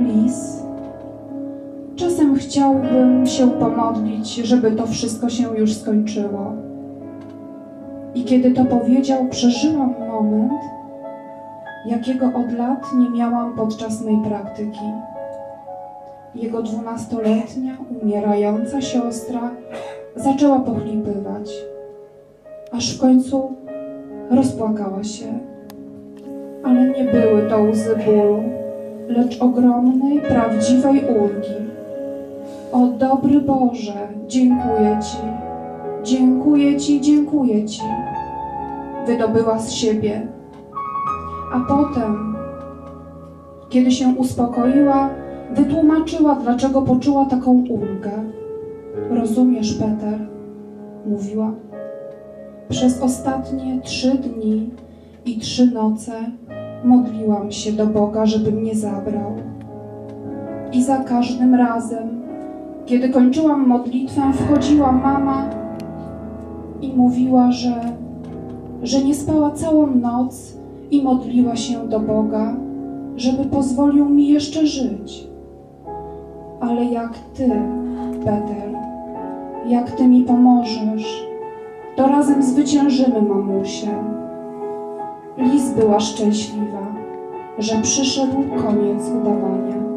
Lis. Czasem chciałbym się pomodlić, żeby to wszystko się już skończyło. I kiedy to powiedział, przeżyłam moment, jakiego od lat nie miałam podczas mej praktyki. Jego dwunastoletnia, umierająca siostra zaczęła pochlipywać, aż w końcu rozpłakała się. Ale nie były to łzy bólu, lecz ogromnej, prawdziwej ulgi. O dobry Boże, dziękuję Ci, dziękuję Ci, dziękuję Ci. Wydobyła z siebie. A potem, kiedy się uspokoiła, wytłumaczyła, dlaczego poczuła taką ulgę. Rozumiesz, Peter, mówiła. Przez ostatnie trzy dni i trzy noce modliłam się do Boga, żeby mnie zabrał. I za każdym razem, kiedy kończyłam modlitwę, wchodziła mama i mówiła, że, że nie spała całą noc i modliła się do Boga, żeby pozwolił mi jeszcze żyć. Ale jak Ty, Peter, jak Ty mi pomożesz, to razem zwyciężymy mamusię. Lis była szczęśliwa, że przyszedł koniec udawania.